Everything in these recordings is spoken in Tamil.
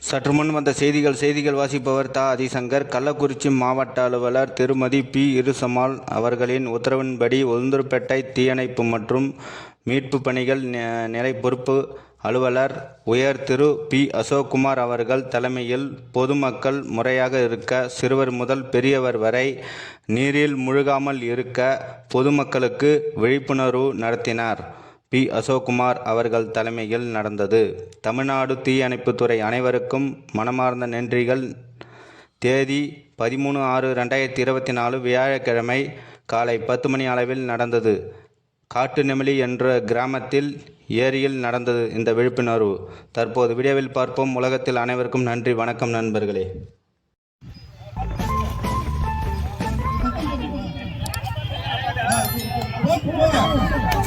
சற்று முன் வந்த செய்திகள் செய்திகள் வாசிப்பவர் தா. அதிசங்கர் கள்ளக்குறிச்சி மாவட்ட அலுவலர் திருமதி பி. இருசமால் அவர்களின் உத்தரவின்படி உளுந்தூர்பேட்டை தீயணைப்பு மற்றும் மீட்பு பணிகள் நிலை பொறுப்பு அலுவலர் உயர் திரு. பி. அசோக்குமார் அவர்கள் தலைமையில் பொதுமக்கள் முறையாக இருக்க சிறுவர் முதல் பெரியவர் வரை நீரில் முழுகாமல் இருக்க பொதுமக்களுக்கு விழிப்புணர்வு நடத்தினார். பி. அசோக்குமார் அவர்கள் தலைமையில் நடந்தது. தமிழ்நாடு தீயணைப்புத்துறை அனைவருக்கும் மனமார்ந்த நன்றிகள். தேதி பதிமூணு ஆறு ரெண்டாயிரத்தி இருபத்தி நாலு வியாழக்கிழமை காலை பத்து மணி அளவில் நடந்தது. காட்டுநெமிலி என்ற கிராமத்தில் ஏரியில் நடந்தது இந்த விழிப்புணர்வு. தற்போது வீடியோவில் பார்ப்போம். உலகத்தில் அனைவருக்கும் நன்றி. வணக்கம் நண்பர்களே. அதுல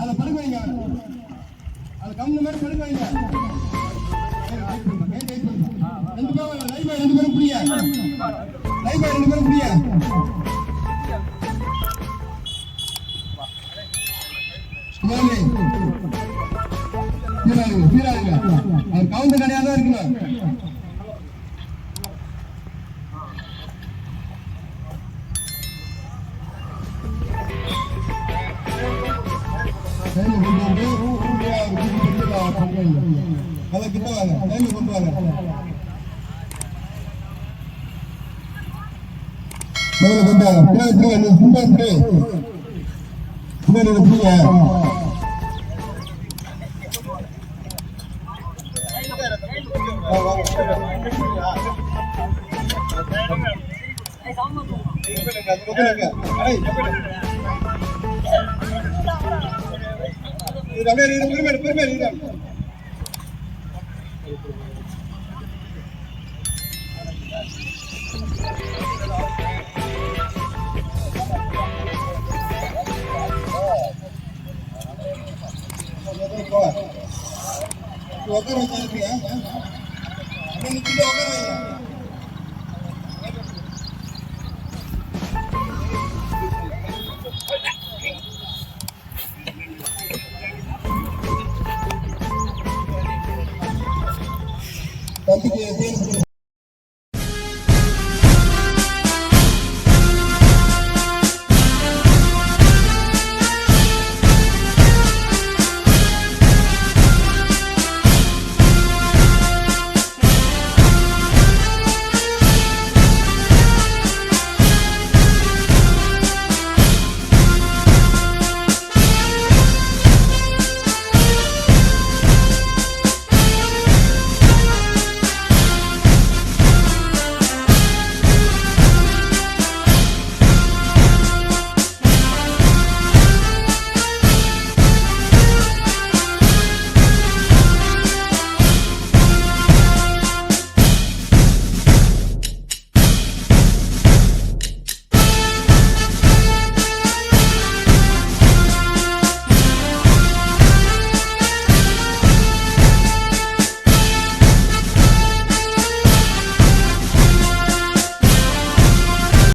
அதை வைங்க அது கம்மி மாதிரி படுக்க வைங்க ரெண்டு பேரும் லைவ் ரெண்டு பேரும் புரியா? லைவ் ரெண்டு பேரும் புரிய? அவர் கவுண்ட் கிடையாது இருக்கணும் கையில கொண்டு கிட்ட வாங்க கொண்டு வாங்க கையில கொண்டு வாங்க பின்னாடி பின்னாடி பின்னாடி பிடிங்க வா, வா. నేను కింద ఒకరు